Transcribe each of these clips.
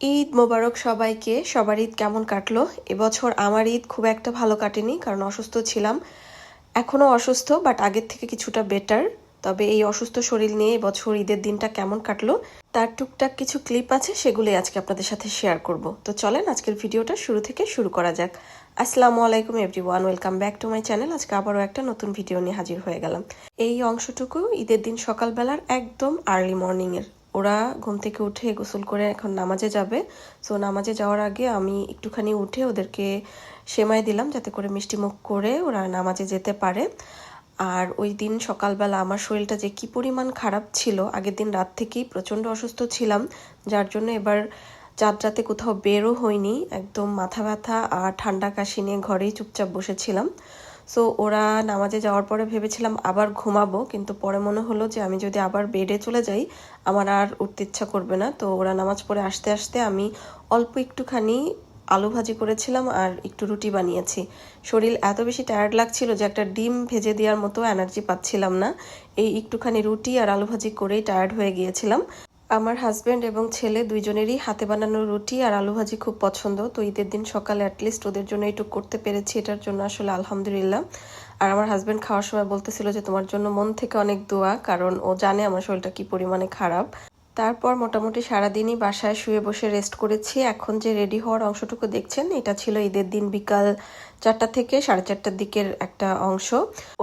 ঈদ মোবারক সবাইকে। সবার ঈদ কেমন কাটলো? এবছর আমার ঈদ খুব একটা ভালো কাটেনি, কারণ অসুস্থ ছিলাম। এখনও অসুস্থ বাট আগের থেকে কিছুটা বেটার তবে এই অসুস্থ শরীর নিয়ে এবছর ঈদের দিনটা কেমন কাটলো, তার টুকটাক কিছু ক্লিপ আছে, সেগুলোই আজকে আপনাদের সাথে শেয়ার করব। তো চলেন, আজকের ভিডিওটা শুরু থেকে শুরু করা যাক। আসসালামু আলাইকুম everyone welcome back to my channel আজকে আবারও একটা নতুন ভিডিও নিয়ে হাজির হয়ে গেলাম। এই অংশটুকু ঈদের দিন সকালবেলার একদম আর্লি মর্নিংয়ের ওরা ঘুম থেকে উঠে গোসল করে এখন নামাজে যাবে। সো নামাজে যাওয়ার আগে আমি একটুখানি উঠে ওদেরকে সেমাই দিলাম যাতে করে মিষ্টি মুখ করে ওরা নামাজে যেতে পারে। আর ওই দিন সকালবেলা আমার শরীরটা যে কি পরিমাণ খারাপ ছিল, আগের দিন রাত থেকেই প্রচণ্ড অসুস্থ ছিলাম, যার জন্য এবার চাঁদ রাতে কোথাও বেরও হয়নি। একদম মাথা ব্যথা আর ঠান্ডা কাশি নিয়ে ঘরেই চুপচাপ বসেছিলাম। সো ওরা নামাজে যাওয়ার পরে ভেবেছিলাম আবার ঘুমাবো, কিন্তু পরে মনে হলো যে আমি যদি আবার বেডে চলে যাই, আমার আর উঠতে ইচ্ছা করবে না। তো ওরা নামাজ পড়ে আসতে আসতে আমি অল্প একটুখানি আলু ভাজি করেছিলাম আর একটু রুটি বানিয়েছি। শরীর এত বেশি টায়ার্ড লাগছিল যে একটা ডিম ভেজে দেওয়ার মতো এনার্জি পাচ্ছিলাম না। এই একটুখানি রুটি আর আলু ভাজি করেই টায়ার্ড হয়ে গিয়েছিলাম। আমার হাজব্যান্ড এবং ছেলে দুইজনেরই হাতে বানানো রুটি আর আলু ভাজি খুব পছন্দ, তো ঈদের দিন সকালে অ্যাটলিস্ট ওদের জন্য একটু করতে পেরেছি, এটার জন্য আসলে আলহামদুলিল্লাহ। আর আমার হাজব্যান্ড খাওয়ার সময় বলতেছিল যে তোমার জন্য মন থেকে অনেক দোয়া, কারণ ও জানে আমার শরীরটা কি পরিমাণে খারাপ। তারপর মোটামুটি সারাদিনই বাসায় শুয়ে বসে রেস্ট করেছি। এখন যে রেডি হওয়ার অংশটুকু দেখছেন, এটা ছিল ঈদের দিন বিকাল চারটা থেকে সাড়ে চারটার দিকের একটা অংশ।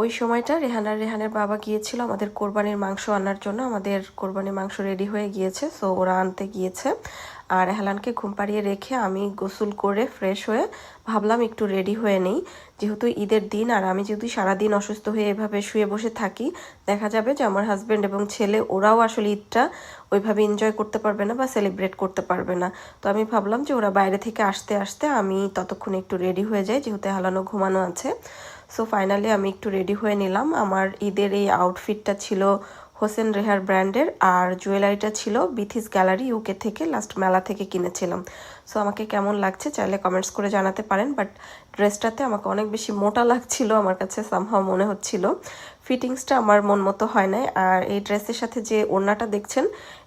ওই সময়টা রেহানার রেহানের বাবা গিয়েছিল আমাদের কোরবানির মাংস আনার জন্য। আমাদের কোরবানির মাংস রেডি হয়ে গিয়েছে সো ওরা আনতে গিয়েছে। আর হেলানকে ঘুম পাড়িয়ে রেখে আমি গোসল করে ফ্রেশ হয়ে ভাবলাম একটু রেডি হয়ে নেই। যেহেতু ঈদের দিন, আর আমি যদি সারাদিন অসুস্থ হয়ে এভাবে শুয়ে বসে থাকি, দেখা যাবে যে আমার হাজব্যান্ড এবং ছেলে, ওরাও আসলে ঈদটা ওইভাবে এনজয় করতে পারবে না বা সেলিব্রেট করতে পারবে না। তো আমি ভাবলাম যে ওরা বাইরে থেকে আসতে আসতে আমি ততক্ষণে একটু রেডি হয়ে যাই, যেহেতু হেলানো ঘুমানো আছে। সো ফাইনালি আমি একটু রেডি হয়ে নিলাম। আমার ঈদের এই আউটফিটটা ছিল হোসেন রেহার ব্র্যান্ডের, আর জুয়েলারিটা ছিল বিথিস গ্যালারি ইউকে থেকে লাস্ট মেলা থেকে কিনেছিলাম। সো আমাকে কেমন লাগছে চাইলে কমেন্টস করে জানাতে পারেন বাট ড্রেসটাতে আমাকে অনেক বেশি মোটা লাগছিল আমার কাছে সামহাও মনে হচ্ছিল। ফিটিংসটা আমার মন মতো হয় নাই, আর এই ড্রেসের সাথে যে ওড়নাটা দেখছেন,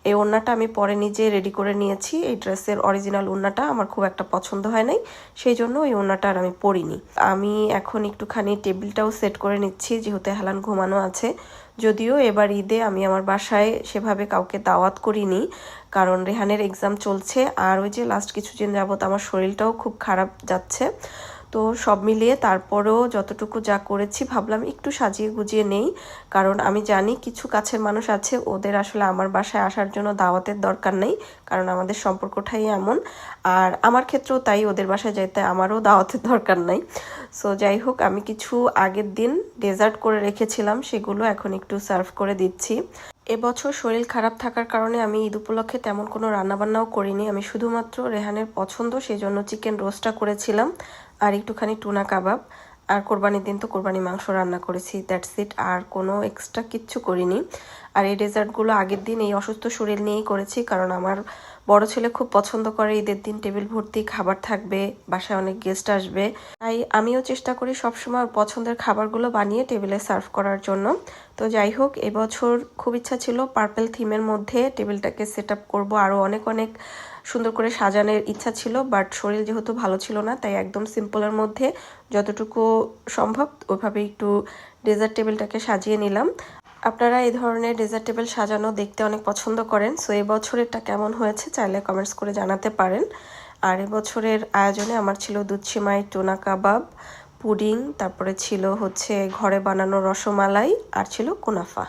এই ওড়নাটা আমি পরে নিজে রেডি করে নিয়েছি। এই ড্রেসের অরিজিনাল ওড়নাটা আমার খুব একটা পছন্দ হয় নাই, সেই জন্য এই ওড়নাটা আর আমি পরিনি। আমি এখন একটুখানি টেবিলটাও সেট করে নিচ্ছি, যেহেতু হেলান ঘুমানো আছে। যদিও এবার ঈদে আমি আমার বাসায় সেভাবে কাউকে দাওয়াত করিনি, কারণ রেহানের এক্সাম চলছে। আর ওই যে লাস্ট কিছুদিন যাবত আমার শরীরটাও খুব খারাপ যাচ্ছে। তো সব মিলিয়ে তারপরেও যতটুকু যা করেছি ভাবলাম একটু সাজিয়ে গুজিয়ে নেই। কারণ আমি জানি কিছু কাছের মানুষ আছে, ওদের আসলে আমার বাসায় আসার জন্য দাওয়াতের দরকার নেই, কারণ আমাদের সম্পর্কটাই এমন। আর আমার ক্ষেত্রেও তাই, ওদের বাসায় যাইতে আমারও দাওয়াতের দরকার নাই। সো যাই হোক, আমি কিছু আগের দিন ডেজার্ট করে রেখেছিলাম, সেগুলো এখন একটু সার্ভ করে দিচ্ছি। এবছর শরীর খারাপ থাকার কারণে আমি ঈদ উপলক্ষে তেমন কোনো রান্নাবান্নাও করিনি। আমি শুধুমাত্র রেহানের পছন্দ সেই জন্য চিকেন রোস্টটা করেছিলাম। আর একটুখানি টুনা কাবাব। আর কোরবানির দিন তো কোরবানি মাংস রান্না করেছি দ্যাটস ইট আর কোনো এক্সট্রা কিচ্ছু করিনি। আর এই ডেজার্টগুলো আগের দিন এই অসুস্থ শরীর নিয়েই করেছি, কারণ আমার বড় ছেলে খুব পছন্দ করে, ঈদের দিন টেবিল ভর্তি, খাবার থাকবে, বাসায় অনেক গেস্ট আসবে। তাই আমিও চেষ্টা করি সবসময় পছন্দের খাবারগুলো বানিয়ে টেবিলে সার্ভ করার জন্য। তো যাই হোক, এবছর খুব ইচ্ছা ছিল পার্পেল থিমের মধ্যে টেবিলটাকে সেট আপ করব। আরও অনেক অনেক সুন্দর করে সাজানোর ইচ্ছা ছিল বাট শরীর যেহেতু ভালো ছিল না, তাই একদম সিম্পলের মধ্যে যতটুকু সম্ভব ওইভাবে একটু ডেজার্ট টেবিলটাকে সাজিয়ে নিলাম। আপনারা এই ধরনের ডেজার্ট টেবিল সাজানো দেখতে অনেক পছন্দ করেন সো এবছরেরটা কেমন হয়েছে চাইলে কমেন্টস করে জানাতে পারেন। আর এবছরের আয়োজনে আমার ছিল দুধ সিমাই, টোনা কাবাব, পুডিং, তারপরে ছিল হচ্ছে ঘরে বানানো রসমালাই, আর ছিল কুনাফা।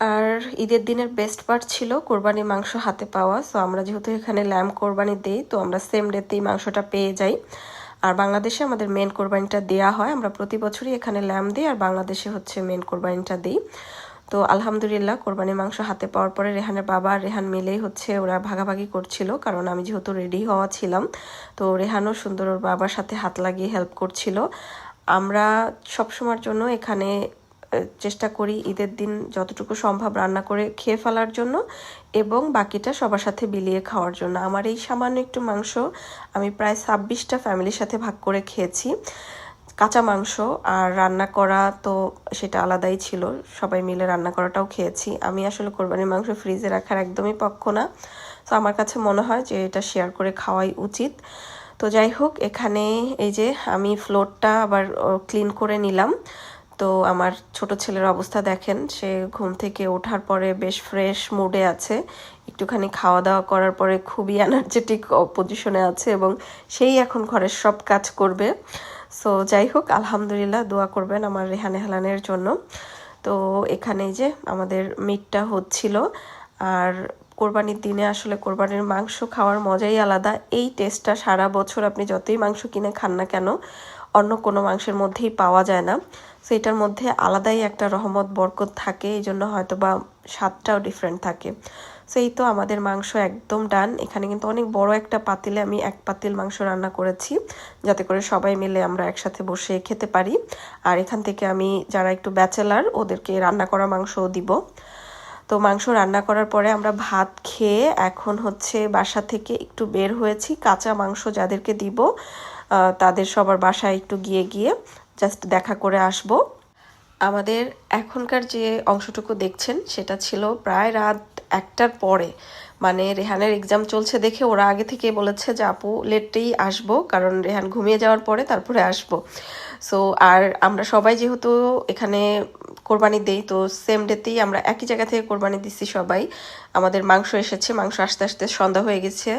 আর ঈদের দিনের বেস্ট পার্ট ছিল কোরবানি মাংস হাতে পাওয়া। সো আমরা যেহেতু এখানে ল্যাম্প কোরবানি দিই, তো আমরা সেম ডেতেই মাংসটা পেয়ে যাই। আর বাংলাদেশে আমাদের মেন কোরবানিটা দেয়া হয়। আমরা প্রতি বছরই এখানে ল্যাম্প দিই, আর বাংলাদেশে হচ্ছে মেন কোরবানিটা দিই। তো, আলহামদুলিল্লাহ, কোরবানির মাংস হাতে পাওয়ার পরে রেহানের বাবা আর রেহান মিলেই হচ্ছে ওরা ভাগাভাগি করছিল, কারণ আমি যেহেতু রেডি হওয়া ছিলাম, তো রেহানও সুন্দর ওর বাবার সাথে হাত লাগিয়ে হেল্প করছিল। আমরা সবসময়ের জন্য এখানে চেষ্টা করি ঈদের দিন যতটুকু সম্ভব রান্না করে খেয়ে ফেলার জন্য এবং বাকিটা সবার সাথে বিলিয়ে খাওয়ার জন্য। আমার এই সামান্য একটু মাংস আমি প্রায় ছাব্বিশটা ফ্যামিলির সাথে ভাগ করে খেয়েছি। কাঁচা মাংস আর রান্না করা তো সেটা আলাদাই ছিল। সবাই মিলে রান্না করাটাও খেয়েছি। আমি আসলে কোরবানির মাংস ফ্রিজে রাখার একদমই পক্ষ না। তো আমার কাছে মনে হয় যে এটা শেয়ার করে খাওয়াই উচিত। তো যাই হোক, এখানে এই যে আমি ফ্লোরটা আবার ক্লিন করে নিলাম। তো আমার ছোট ছেলের অবস্থা দেখেন, সে ঘুম থেকে ওঠার পরে বেশ ফ্রেশ মুডে আছে। একটুখানি খাওয়া দাওয়া করার পরে খুবই এনার্জেটিক পজিশনে আছে এবং সেই এখন ঘরের সব কাজ করবে। সো যাই হোক, আলহামদুলিল্লাহ দোয়া করবেন আমার রেহানে হেলানের জন্য। তো এখানে যে আমাদের মিটটা হচ্ছিল। আর কোরবানির দিনে আসলে কোরবানির মাংস খাওয়ার মজাই আলাদা। এই টেস্টটা সারা বছর আপনি যতই মাংস কিনে খান না কেন অন্য কোনো মাংসের মধ্যেই পাওয়া যায় না। সো এটার মধ্যে আলাদাই একটা রহমত, বরকত থাকে এই জন্য হয়তো বা স্বাদটাও ডিফারেন্ট থাকে। সো এই তো আমাদের মাংস একদম ডান এখানে কিন্তু অনেক বড় একটা পাতিলে আমি এক পাতিল মাংস রান্না করেছি, যাতে করে সবাই মিলে আমরা একসাথে বসে খেতে পারি। আর এখান থেকে আমি যারা একটু ব্যাচেলার, ওদেরকে রান্না করা মাংসও দিব। তো মাংস রান্না করার পরে আমরা ভাত খেয়ে এখন হচ্ছে বাসা থেকে একটু বের হয়েছি। কাঁচা মাংস যাদেরকে দিব তাদের সবার বাসায় একটু গিয়ে গিয়ে জাস্ট দেখা করে আসব। আমাদের এখনকার যে অংশটুকু দেখছেন, সেটা ছিল প্রায় রাত একটার পরে। মানে রেহানের এক্সাম চলছে দেখে ওরা আগে থেকে বলেছে যে, আপু লেটেই আসব। কারণ রেহান ঘুমিয়ে যাওয়ার পরে তারপরে আসব। সো আর আমরা সবাই যেহেতু এখানে কোরবানি দেই, তো সেম ডেতেই আমরা একই জায়গা থেকে কোরবানি দিচ্ছি সবাই। আমাদের মাংস এসেছে, মাংস আস্তে আস্তে সন্ধ্যা হয়ে গেছে।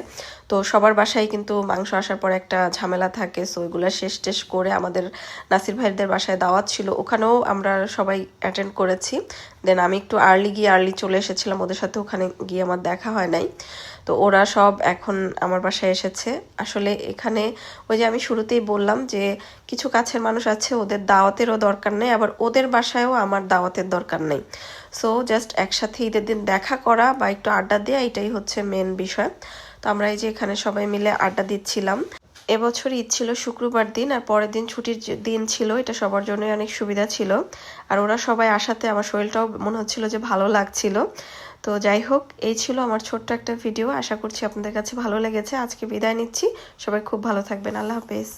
তো সবার বাসায় কিন্তু মাংস আসার পর একটা ঝামেলা থাকে সো ওইগুলো শেষ টেস করে আমাদের নাসির ভাইদের বাসায় দাওয়াত ছিল। ওখানেও আমরা সবাই অ্যাটেন্ড করেছি। দেন আমি একটু আর্লি গিয়ে আর্লি চলে এসেছিলাম, ওদের সাথে ওখানে গিয়ে আমার দেখা হয় নাই। তো ওরা সব এখন আমার বাসায় এসেছে। আসলে এখানে ওই যে আমি শুরুতেই বললাম যে, কিছু কাছের মানুষ আছে, ওদের দাওয়াতেরও দরকার নেই, আবার ওদের বাসায়ও আমার দাওয়াতের দরকার নেই। সো জাস্ট একসাথে ঈদের দিন দেখা করা বা একটু আড্ডা দেওয়া এটাই হচ্ছে মেন বিষয়। তো আমরা এই যে এখানে সবাই মিলে আড্ডা দিচ্ছিলাম। এবছর ঈদ ছিল শুক্রবার দিন আর পরের দিন ছুটির দিন ছিল, এটা সবার জন্যই অনেক সুবিধা ছিল। আর ওরা সবাই আসাতে আমার শরীরটাও মনে হচ্ছিল যে ভালো লাগছিল। তো যাই হোক, এই ছিল আমার ছোট্ট একটা ভিডিও। আশা করছি আপনাদের কাছে ভালো লেগেছে। আজকে বিদায় নিচ্ছি। সবাই খুব ভালো থাকবেন। আল্লাহ হাফেজ।